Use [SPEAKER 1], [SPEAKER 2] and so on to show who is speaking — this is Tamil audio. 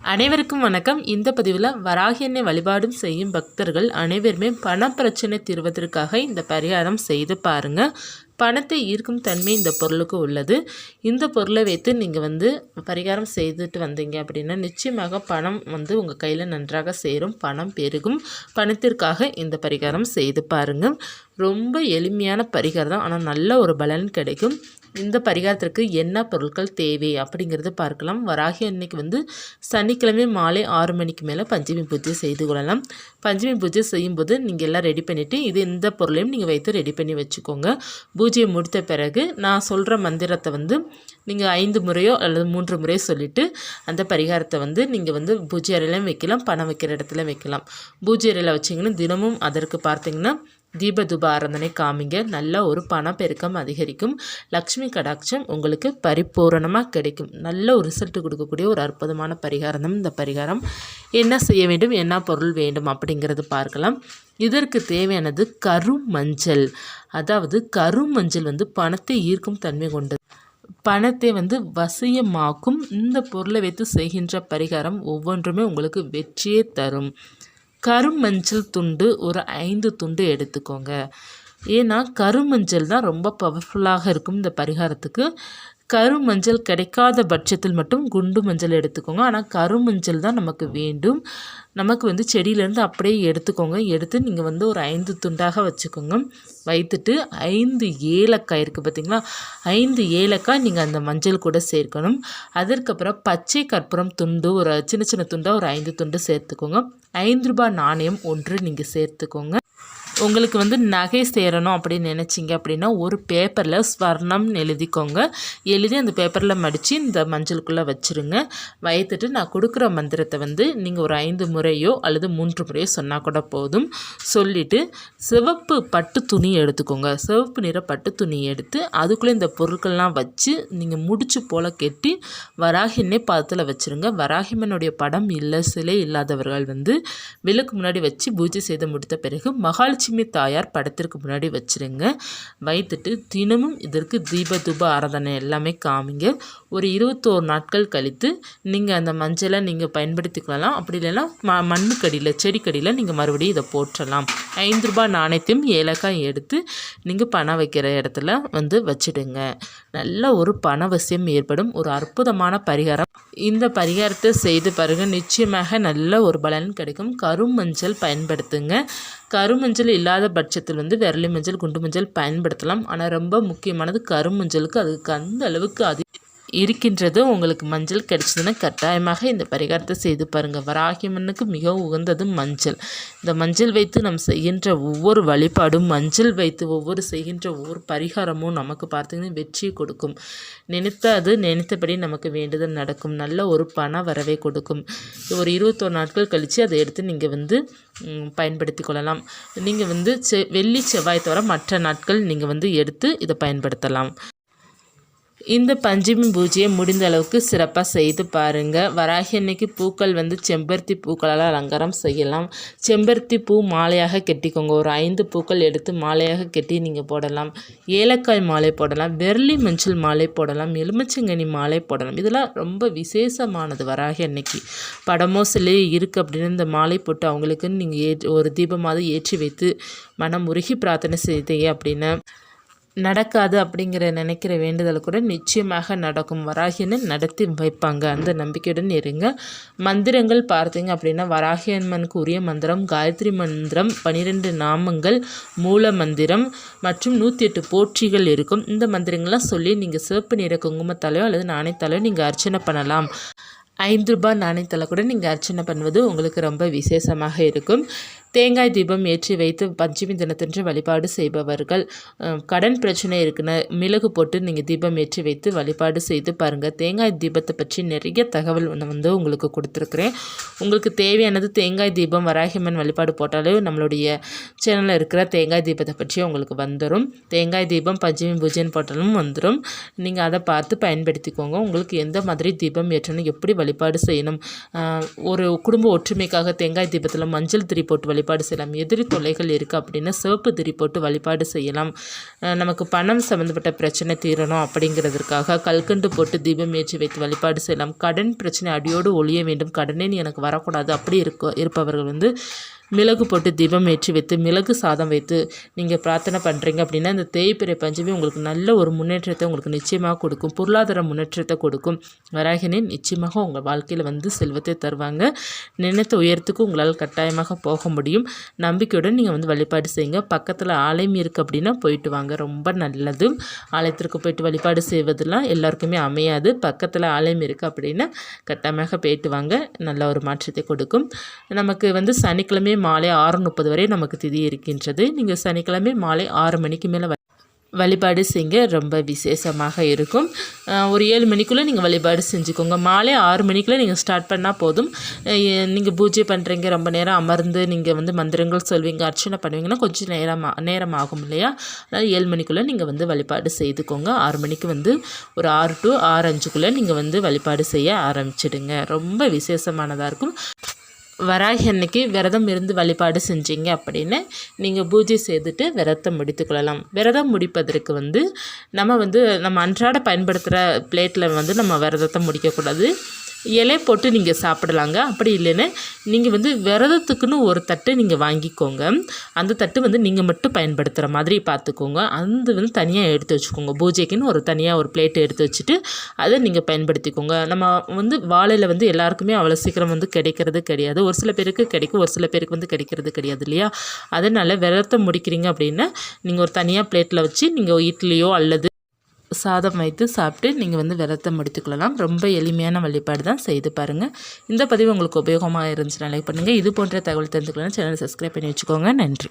[SPEAKER 1] அனைவருக்கும் வணக்கம். இந்த பதிவில் வராகி எண்ணெய் வழிபாடும் செய்யும் பக்தர்கள் அனைவருமே பண பிரச்சனை தீர்வதற்காக இந்த பரிகாரம் செய்து பாருங்கள் பணத்தை ஈர்க்கும் தன்மை இந்த பொருளுக்கு உள்ளது. இந்த பொருளை வைத்து நீங்கள் வந்து பரிகாரம் செய்துட்டு வந்தீங்க அப்படின்னா நிச்சயமாக பணம் வந்து உங்கள் கையில் நன்றாக சேரும். பணம் பெருகும். பணத்திற்காக இந்த பரிகாரம் செய்து பாருங்கள் ரொம்ப எளிமையான பரிகாரம் தான் ஆனால் நல்ல ஒரு பலன் கிடைக்கும். இந்த பரிகாரத்திற்கு என்ன பொருட்கள் தேவை அப்படிங்கிறத பார்க்கலாம். வராகி அன்னைக்கு வந்து சனிக்கிழமை மாலை ஆறு மணிக்கு மேலே பஞ்சமி பூஜை செய்து கொள்ளலாம். பஞ்சமி பூஜை செய்யும்போது நீங்கள் எல்லாம் ரெடி பண்ணிவிட்டு இது இந்த பொருளையும் நீங்கள் வைத்து ரெடி பண்ணி வச்சுக்கோங்க. பூஜையை முடித்த பிறகு நான் சொல்கிற மந்திரத்தை வந்து நீங்கள் ஐந்து முறையோ அல்லது மூன்று முறையோ சொல்லிவிட்டு அந்த பரிகாரத்தை வந்து நீங்கள் வந்து பூஜை அறையிலையும் வைக்கலாம் பணம் வைக்கிற இடத்துல வைக்கலாம். பூஜை அறையில் வச்சிங்கன்னா தினமும் அதற்கு பார்த்தீங்கன்னா தீபதுபாராதனை காமிங்க. நல்ல ஒரு பணப்பெருக்கம் அதிகரிக்கும். லக்ஷ்மி கடாட்சம் உங்களுக்கு பரிபூரணமாக கிடைக்கும். நல்ல ஒரு ரிசல்ட் கொடுக்கக்கூடிய ஒரு அற்புதமான பரிகாரம் தான் இந்த பரிகாரம். என்ன செய்ய வேண்டும்? என்ன பொருள் வேண்டும்? அப்படிங்கிறது பார்க்கலாம். இதற்கு தேவையானது கருமஞ்சள். அதாவது கருமஞ்சள் வந்து பணத்தை ஈர்க்கும் தன்மை கொண்டது. பணத்தை வந்து வசியமாக்கும். இந்த பொருளை வைத்து செய்கின்ற பரிகாரம் ஒவ்வொன்றுமே உங்களுக்கு வெற்றியே தரும். கருமஞ்சள் துண்டு ஒரு ஐந்து துண்டு எடுத்துக்கோங்க. ஏன்னா கருமஞ்சள் தான் ரொம்ப பவர்ஃபுல்லாக இருக்கும் இந்த பரிகாரத்துக்கு. கருமஞ்சள் கிடைக்காத பட்சத்தில் மட்டும் குண்டு மஞ்சள் எடுத்துக்கோங்க. ஆனால் கருமஞ்சள் தான் நமக்கு வேண்டும். நமக்கு வந்து செடியிலேருந்து அப்படியே எடுத்துக்கோங்க. எடுத்து நீங்கள் வந்து ஒரு ஐந்து துண்டாக வச்சுக்கோங்க. வைத்துட்டு ஐந்து ஏலக்காய் இருக்குது பார்த்திங்களா ஐந்து ஏலக்காய் நீங்கள் அந்த மஞ்சள் கூட சேர்க்கணும். அதற்கப்புறம் பச்சை கற்பூரம் துண்டு ஒரு சின்ன சின்ன துண்டாக ஒரு ஐந்து துண்டு சேர்த்துக்கோங்க. ஐந்து ரூபாய் நாணயம் ஒன்று நீங்கள் சேர்த்துக்கோங்க. உங்களுக்கு வந்து நகை சேரணும் அப்படின்னு நினச்சிங்க அப்படின்னா ஒரு பேப்பரில் ஸ்வர்ணம்னு எழுதிக்கோங்க. எழுதி அந்த பேப்பரில் மடித்து இந்த மஞ்சளுக்குள்ளே வச்சுருங்க. வைத்துட்டு நான் கொடுக்குற மந்திரத்தை வந்து நீங்கள் ஒரு ஐந்து முறையோ அல்லது மூன்று முறையோ சொன்னால் கூட போதும். சொல்லிவிட்டு சிவப்பு பட்டு துணி எடுத்துக்கோங்க. சிவப்பு நிற பட்டு துணி எடுத்து அதுக்குள்ளே இந்த பொருட்கள்லாம் வச்சு நீங்கள் முடிச்சு போல் கெட்டி வராகின்னே பதத்தில் வச்சுருங்க. வராகிமனுடைய படம் இல்லை சிலை இல்லாதவர்கள் வந்து விளக்கு முன்னாடி வச்சு பூஜை செய்து முடித்த பிறகு மகாலட்சுமி லட்சுமி தாயார் படத்திற்கு முன்னாடி வச்சுருங்க. வைத்துட்டு தினமும் இதற்கு தீப தூப ஆராதனை எல்லாமே காமிங்க. ஒரு இருபத்தோரு நாட்கள் கழித்து நீங்கள் அந்த மஞ்சளை நீங்கள் பயன்படுத்திக்கலாம் அப்படி இல்லைன்னா ம மண்ணுக்கடியில் செடிக்கடியில் நீங்கள் மறுபடியும் இதை போற்றலாம். ஐந்து ரூபாய் நாணயத்தையும் ஏலக்காய் எடுத்து நீங்கள் பணம் வைக்கிற இடத்துல வந்து வச்சுடுங்க. நல்ல ஒரு பணவசியம் ஏற்படும். ஒரு அற்புதமான பரிகாரம். இந்த பரிகாரத்தை செய்து பாருங்க. நிச்சயமாக நல்ல ஒரு பலன் கிடைக்கும். கருமஞ்சள் பயன்படுத்துங்க. கருமஞ்சள் இல்லாத பட்சத்தில் வந்து விரலி மஞ்சள் குண்டு மஞ்சள் பயன்படுத்தலாம். ஆனால் ரொம்ப முக்கியமானது கருமஞ்சளுக்கு. அதுக்கு அந்த அளவுக்கு அதிக இருக்கின்றது. உங்களுக்கு மஞ்சள் கிடைச்சதுன்னா கட்டாயமாக இந்த பரிகாரத்தை செய்து பாருங்கள் வராகியம்மனுக்கு மிகவும் உகந்தது மஞ்சள். இந்த மஞ்சள் வைத்து நம் செய்கின்ற ஒவ்வொரு வழிபாடும் மஞ்சள் வைத்து ஒவ்வொரு செய்கின்ற ஒவ்வொரு பரிகாரமும் நமக்கு பார்த்திங்கன்னா வெற்றியை கொடுக்கும். நினைத்த அது நினைத்தபடி நமக்கு வேண்டுதல் நடக்கும். நல்ல ஒரு பண வரவை கொடுக்கும். ஒரு இருபத்தோரு நாட்கள் கழித்து அதை எடுத்து நீங்கள் வந்து பயன்படுத்தி கொள்ளலாம். நீங்கள் வந்து செ வெள்ளி செவ்வாய் தவிர மற்ற நாட்கள் நீங்கள் வந்து எடுத்து இதை பயன்படுத்தலாம். இந்த பஞ்சமி பூஜையை முடிந்த அளவுக்கு சிறப்பாக செய்து பாருங்கள் வராகி அன்னைக்கு பூக்கள் வந்து செம்பருத்தி பூக்களால் அலங்காரம் செய்யலாம். செம்பருத்தி பூ மாலையாக கெட்டிக்கோங்க. ஒரு ஐந்து பூக்கள் எடுத்து மாலையாக கெட்டி நீங்கள் போடலாம். ஏலக்காய் மாலை போடலாம். வெர்லி மஞ்சள் மாலை போடலாம். எலுமிச்சங்கனி மாலை போடலாம். இதெல்லாம் ரொம்ப விசேஷமானது வராகி அன்னைக்கு. படமோ சிலையோ இருக்குது அப்படின்னு இந்த மாலை போட்டு அவங்களுக்குன்னு நீங்கள் ஏ ஒரு தீபமாவது ஏற்றி வைத்து மனம் உருகி பிரார்த்தனை செய்தீங்க அப்படின்னு நடக்காது அப்படிங்கிற நினைக்கிற வேண்டுதல் கூட நிச்சயமாக நடக்கும். வராகின்னு நடத்தி வைப்பாங்க. அந்த நம்பிக்கையுடன் இருங்க. மந்திரங்கள் பார்த்தீங்க அப்படின்னா வராகியம்மனுக்கு உரிய மந்திரம் காயத்ரி மந்திரம் பனிரெண்டு நாமங்கள் மூல மந்திரம் மற்றும் நூற்றி எட்டு போற்றிகள் இருக்கும். இந்த மந்திரங்கள்லாம் சொல்லி நீங்கள் சிவப்பு நிற குங்குமத்தாலையோ அல்லது நாணயத்தாலையோ நீங்கள் அர்ச்சனை பண்ணலாம். ஐந்து ரூபாய் நாணயத்தில் கூட நீங்கள் அர்ச்சனை பண்ணுவது உங்களுக்கு ரொம்ப விசேஷமாக இருக்கும். தேங்காய் தீபம் ஏற்றி வைத்து பஞ்சமி தினத்தன்று வழிபாடு செய்பவர்கள் கடன் பிரச்சனை இருக்குன்னு மிளகு போட்டு நீங்கள் தீபம் ஏற்றி வைத்து வழிபாடு செய்து பாருங்கள் தேங்காய் தீபத்தை பற்றி நிறைய தகவல் வந்து உங்களுக்கு கொடுத்துருக்குறேன். உங்களுக்கு தேவையானது தேங்காய் தீபம் வராகிமன் வழிபாடு போட்டாலே நம்மளுடைய சேனலில் இருக்கிற தேங்காய் தீபத்தை பற்றி உங்களுக்கு வந்துடும் தேங்காய் தீபம் பஞ்சமி பூஜைன்னு போட்டாலும் வந்துடும் நீங்கள் அதை பார்த்து பயன்படுத்திக்கோங்க. உங்களுக்கு எந்த மாதிரி தீபம் ஏற்றணும் எப்படி வழிபாடு செய்யணும் ஒரு குடும்ப ஒற்றுமைக்காக தேங்காய் தீபத்தில் மஞ்சள் திரி போட்டு வழிபாடு செய்யலாம். எதிரி தொல்லைகள் இருக்குது அப்படின்னா சிவப்பு திரி போட்டு வழிபாடு செய்யலாம். நமக்கு பணம் சம்மந்தப்பட்ட பிரச்சனை தீரணும் அப்படிங்கிறதுக்காக கல்கண்டு போட்டு தீபம் ஏற்றி வைத்து வழிபாடு செய்யலாம். கடன் பிரச்சனை அடியோடு ஒழிய வேண்டும். கடனே எனக்கு வரக்கூடாது. அப்படி இருக்க இருப்பவர்கள் வந்து மிளகு போட்டு தீபம் ஏற்றி வைத்து மிளகு சாதம் வைத்து நீங்கள் பிரார்த்தனை பண்ணுறீங்க அப்படின்னா இந்த தேய்பிறை பஞ்சமி உங்களுக்கு நல்ல ஒரு முன்னேற்றத்தை உங்களுக்கு நிச்சயமாக கொடுக்கும். பொருளாதார முன்னேற்றத்தை கொடுக்கும். வராகினே நிச்சயமாக உங்கள் வாழ்க்கையில் வந்து செல்வத்தை தருவாங்க. நினைத்த உயரத்துக்கு உங்களால் கட்டாயமாக போக முடியும். நம்பிக்கையுடன் நீங்கள் வந்து வழிபாடு செய்யுங்க. பக்கத்தில் ஆலயம் இருக்குது அப்படின்னா போயிட்டு வாங்க. ரொம்ப நல்லது. ஆலயத்திற்கு போயிட்டு வழிபாடு செய்வதெல்லாம் எல்லாருக்குமே அமையாது. பக்கத்தில் ஆலயம் இருக்குது அப்படின்னா கட்டாயமாக போயிட்டு வாங்க. நல்ல ஒரு மாற்றத்தை கொடுக்கும். நமக்கு வந்து சனிக்கிழமை மாலை ஆறு முப்பது வரை நமக்கு திதி இருக்கின்றது. நீங்கள் சனிக்கிழமை மாலை ஆறு மணிக்கு மேலே வழிபாடு செய்ய ரொம்ப விசேஷமாக இருக்கும். ஒரு ஏழு மணிக்குள்ளே நீங்கள் வழிபாடு செஞ்சுக்கோங்க. மாலை ஆறு மணிக்குள்ளே நீங்கள் ஸ்டார்ட் பண்ணால் போதும். நீங்கள் பூஜை பண்ணுறீங்க ரொம்ப நேரம் அமர்ந்து நீங்கள் வந்து மந்திரங்கள் சொல்வீங்க அர்ச்சனை பண்ணுவீங்கன்னா கொஞ்சம் நேரமாக நேரம் ஆகும் இல்லையா? அதனால் ஏழு மணிக்குள்ளே நீங்கள் வந்து வழிபாடு செய்துக்கோங்க. ஆறு மணிக்கு வந்து ஒரு ஆறு டு ஆறு அஞ்சுக்குள்ளே நீங்கள் வந்து வழிபாடு செய்ய ஆரம்பிச்சிடுங்க. ரொம்ப விசேஷமானதாக இருக்கும். வராகி அன்னைக்கு விரதம் இருந்து வழிபாடு செஞ்சீங்க அப்படின்னு நீங்கள் பூஜை செய்துட்டு விரதம் முடித்துக்கொள்ளலாம். விரதம் முடிப்பதற்கு வந்து நம்ம வந்து நம்ம அன்றாட பயன்படுத்துகிற பிளேட்டில் வந்து நம்ம விரதத்தை முடிக்கக்கூடாது. இலை போட்டு நீங்கள் சாப்பிடலாங்க. அப்படி இல்லைன்னா நீங்கள் வந்து விரதத்துக்குன்னு ஒரு தட்டு நீங்கள் வாங்கிக்கோங்க. அந்த தட்டு வந்து நீங்கள் மட்டும் பயன்படுத்துகிற மாதிரி பார்த்துக்கோங்க அந்த வந்து தனியாக எடுத்து வச்சுக்கோங்க. பூஜைக்குன்னு ஒரு தனியாக ஒரு பிளேட்டு எடுத்து வச்சுட்டு அதை நீங்கள் பயன்படுத்திக்கோங்க. நம்ம வந்து வாழையில் வந்து எல்லாருக்குமே அவ்வளோ சீக்கிரம் வந்து கிடைக்கிறது கிடையாது. ஒரு சில பேருக்கு கிடைக்கும் ஒரு சில பேருக்கு வந்து கிடைக்கிறது கிடையாது இல்லையா? அதனால் விரதத்தை முடிக்கிறீங்க அப்படின்னா நீங்கள் ஒரு தனியாக பிளேட்டில் வச்சு நீங்கள் இட்லியோ அல்லது சாதம் வைத்து சாப்பிட்டு நீங்கள் வந்து விரதத்தை முடித்துக்கொள்ளலாம். ரொம்ப எளிமையான வழிபாடு தான் செய்து பாருங்கள் இந்த பதிவு உங்களுக்கு உபயோகமாக இருந்துச்சுன்னா லைக் பண்ணுங்கள் இது போன்ற தகவல் தெரிஞ்சுக்கலாம் சேனலை சப்ஸ்கிரைப் பண்ணி வச்சுக்கோங்க. நன்றி.